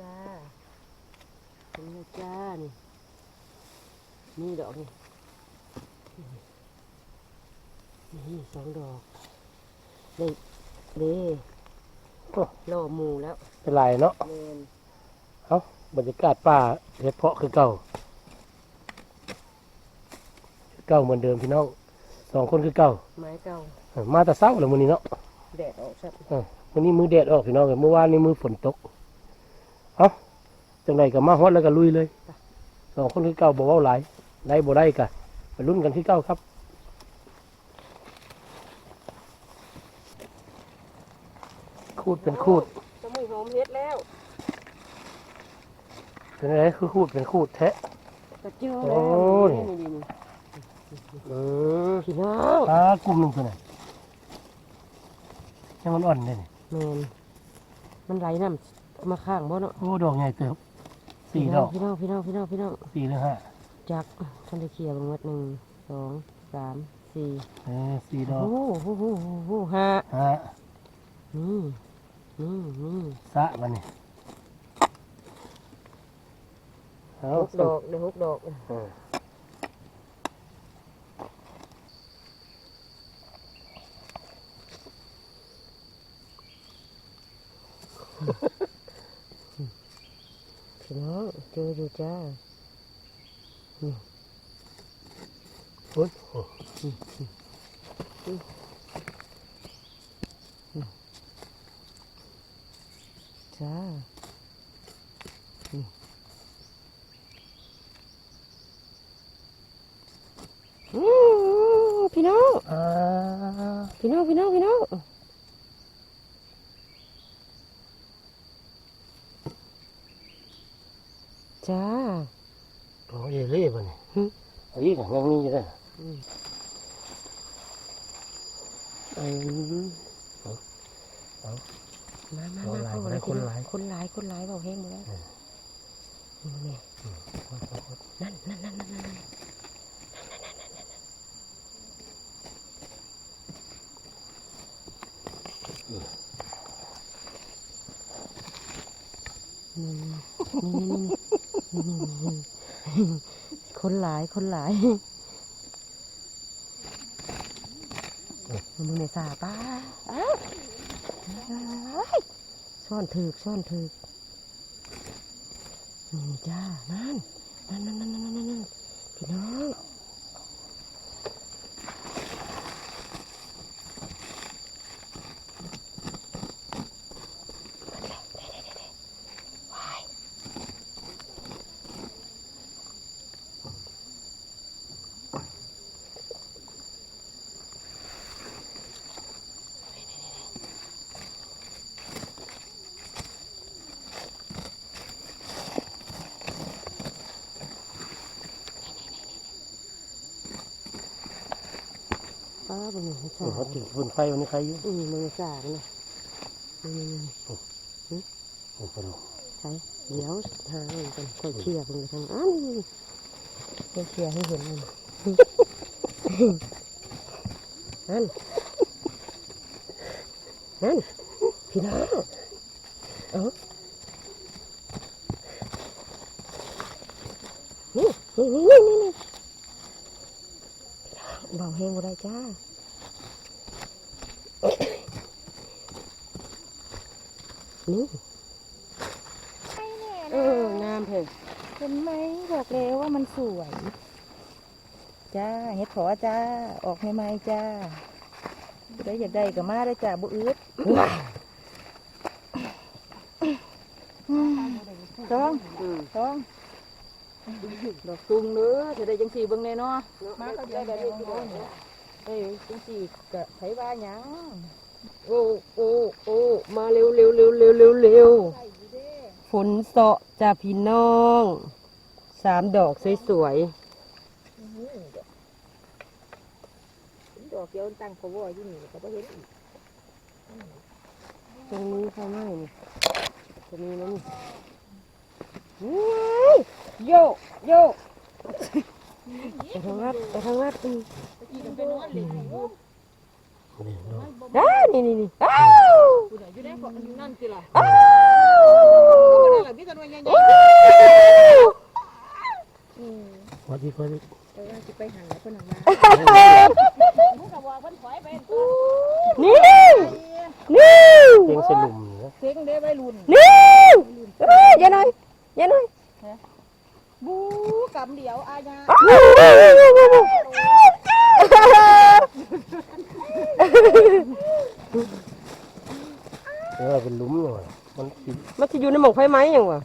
จ้าเห็นไหมจ้านี่นี่ดอกนี่นี่สองดอกเด้เด้โอ้ล่อหมูแล้วเป็นไรเนาะเมนบรรยากาศป่าเฮ็ดเพาะคือเก่าคือเก่าเหมือนเดิมพี่น้องสองคนคือเก่าไม้เก่าเออมาแต่เช้าแล้วมื้อนี้เนาะแดดออกชัดมื้อนี้มือแดดออกพี่น้องเมื่อวานนี้มือฝนตก เอ้าจังไดก็มาฮอดแล้วก็ลุยเลยสองคนคือเก่าบ่เว้าหลายได้บ่ได้ก็ไปลุ้นกันคือเก่าครับคูดเป็นคูดสมุยหอมเฮ็ดแล้วเป็นอะไรคือคูดเป็นคูดแท้กระเจียวโอ้แล้วนี่นี่นี่นี่อืมพี่น้องปลากลุ่มหนึ่งตัวไหนยังมันอ่อนเลยนี่แมนมันไหลน้ำ มาข้างบ่เนาะโอ้ดอกใหญ่เติบสี่ดอกพี่น้องพี่น้องพี่น้องพี่น้องสี่หรือห้าจักท่านได้เคลียร์บางวัดหนึ่งสองสามสี่เออสี่ดอกโอ้โหโอ้โหโอ้โหห้าห้านี่นี่นี่สะมันนี่เอาหกดอกเดี๋ยวหกดอก พี่น้องเจออยู่จ้าโอ้ยโอ้จ้านี่อู้พี่น้องอ่าพี่น้องพี่น้องพี่น้องจ้า โอ้ยเล่มันนี่ หึ เอาอีกอะ ยังมีอยู่เลยอืมเออมามาเอามาหลายเข้าบ่มาได้เลยคนหลายคนหลายคนหลายเบาแห้งหมดแล้วนี่นั่นนั่นนั่นนั่นนั่นนี่นี่นี่นี่ คนหลายคนหลายมึงในสาป้าอ้าวซ่อนถือกซ่อนถือนี่จ้านั่นนั่นนั่นนั่นนั่นนั่นพี่น้อง ป้าเป็นหนูเอสาอเขาถือฟืนไฟวันนี้ใครอยู่อืมมันสาเลยนี่นี่นี่โอ้โหใช่เดี๋ยวทางมันกันค่อยเคลียร์เป็นทางอ้าวนี่ค่อยเคลียร์ให้เห็นมันนั่นนั่นพี่น้องเออนี่นี่นี่นี่นี่ เบาแห้งบ่ได้จ้านี่เอองามเถอะเห็นไหมบอกแล้วว่ามันสวย จ้าเฮ็ดขอจ้า ออกใหม่ๆจ้าได้อยากได้ก็มาได้จ้าบุอืดจ้องอืมจ้อง ดอกตุงเนื้อจะได้จังสีเบิ่งแน่เนาะมาก็ได้แบบนี้เอ้ยจังสีกะไผว่าหยังโอ้โอ้โอ้มาเร็วเร็วเร็วเร็วเร็วเร็วฝนเสาะจ้าพี่น้องสามดอกสวยๆดอกเดียวตั้งเขว่าอยู่นี่ก็บ่เห็นอีกตรงนี้เขาไม่นี่ตรงนี้นะนี่ โยกโยกไปทางลัดไปทางลัดอืมกี่กันไปนอนเลยอยู่นี่ดอกอ้านี่นี่นี่อ้าวอยู่ได้ของนั่นสิล่ะอ้าวก็ได้ละมีแต่หน่วยใหญ่สวัสดีครับๆเออสิไปหันแล้วเพิ่นหันมานี่นี่เลี้ยงเสลุมนะเซ็งเด้วัยรุ่นนี่เอ้ยอย่าหน่อยอย่าหน่อย บูกำเดียวอาญาเออเป็นหลุมอยู่อะมันสิมันจะอยู่ในหมองไฟไหมยังวะ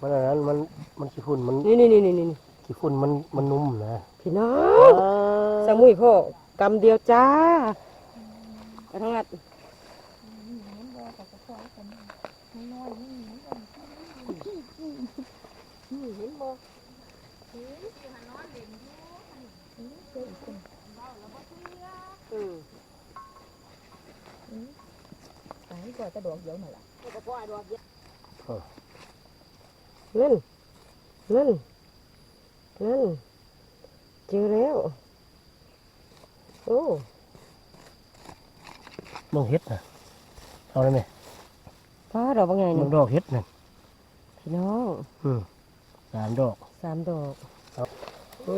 มันอันนั้นมันมันขี้ฝุ่นมันนี่นี่นี่นี่นี่ขี้ฝุ่นมันมันนุ่มนะพี่น้องสมุยพ่อกำเดียวจ้าไปทั้ง นั้นตายก่อนจะดอกเดียวนั่นล่ะนั่นนั่นนั่นเจอแล้ว โอ้มองเฮ็ดนะเอาได้ไหมฟ้าดอกว่าไงมเนี่ยงดอกเฮ็ดน่ะพี่น้อง อืม สามดอกสามดอกเอ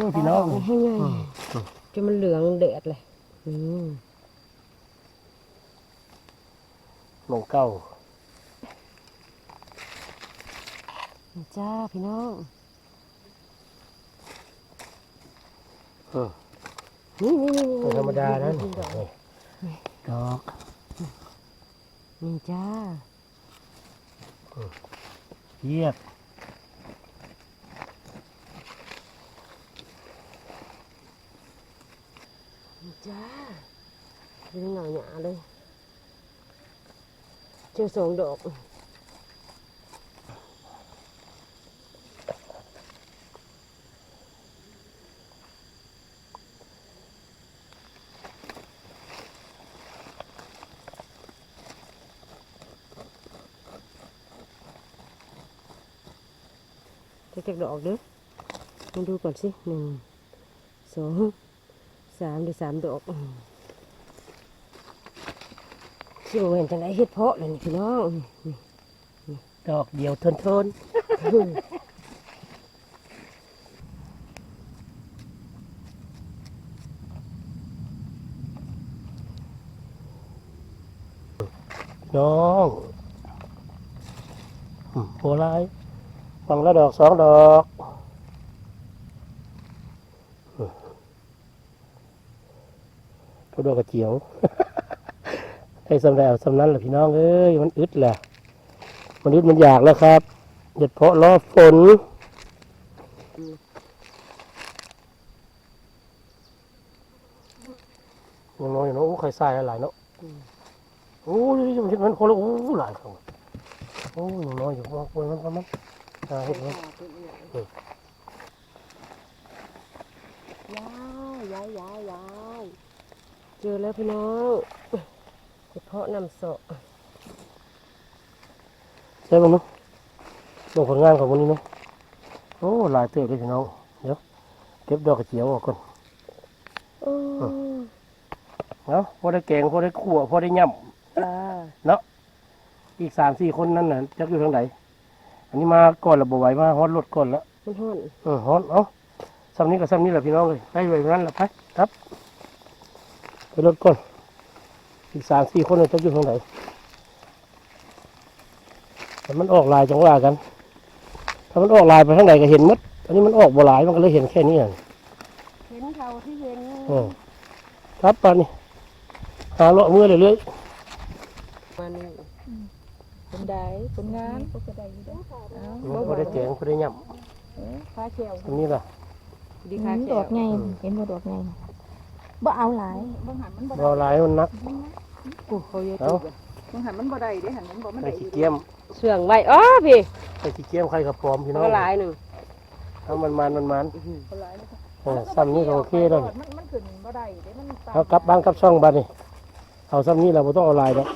อพี่น้องให้ไงอืมจนมันเหลืองแดดเลยอืมมองเก้านี่จ้าพี่น้องเออนี่นี่นี่ไม่ธรรมดานะนี่ดอกนี่ดอกนี่จ้าเยียบ นี่จ้า ดูหน่อยหนาเลยเจอสองดอกจะจากดอกเด้อมาดูก่อนสิหนเวณจังไรเฮ็ดเพาะเลยนี่พี่น้องดอกเดียวทนทนน้องอืมโบราณฟังละดอกสองดอกตัวดอกกระเจียว ให้สำแดงสำนั้นแหละพี่น้องเอ้ยมันอึดแหละมันนิดมันอยากแล้วครับหยุดเพาะรอฝนยังน้อยอยู่เนาะโอ้ไข่ทรายหลายเนาะโอ้ยมันเห็นมันคนละโอ้หลายครั้งโอ้ยังน้อยอยู่ว่าคนมันประมาณอ่าเห็นไหมยายยายยายยายเจอแล้วพี่น้อง เฮ็ดเพาะนำเสาะใช่ป่ะเนาะลงผลงานของวันนี้เนาะโอ้หลายเติบเลยพี่น้องเดี๋ยวเก็บดอกกระเจียวออกก่อนโอ้เนาะพอได้แกงพอได้ขั่วพอได้ย่ำจ้าอีกสามสี่คนนั่นน่ะจักอยู่ทางไหนอันนี้มาก่อนระบบไหวมาฮอดรถก่อนแล้วมันห่อนเออฮอดเอ้าซ้ำนี้กับซ้ำนี้แหละพี่น้องเลยไปไว้นั้นแหละไปครับไปรถก่อน อีกสามสี่คนน่ะจักอยู่ทางไหนแต่มันออกลายจังว่ากัน ถ้ามันออกลายไปทางไหนก็เห็นหมดอันนี้มันออกบ่หลายมันก็เลยเห็นแค่นี้อะเห็นเขาที่เห็นอืมครับตอนนี้หาเลาะมือเรื่อยมันเป็นได้ผลงานก็จะได้อยู่เด้อเอาๆมันพอได้แกงพอได้ย่เอ้ยฟ้าเขียวำอันนี้ล่ะดีค่ะดอกไงเห็นบ่ดอกไง บ่เอาหลายบางหันมันบ่รอหลายมันนักกูเขาเยอะเอ้าจุกบางหันมันบ่ได้เด้หันมันบ่มันใส่ได้ขี้เกียมเสื่องไว้อ๋อพี่ใส่ขี้เกียมใครกับพร้อมพี่น้องก็หลายหนึ่งถ้ามันมันมันมันบ่หลายเลยเออซ้ำนี้ก็โอเคแล้วมันมันขึ้นบ่ได้เด้มันตามเอากลับบ้านกลับช่องบ้านนี่เอาซ้ำนี้เราไม่ต้องเอาลายดอก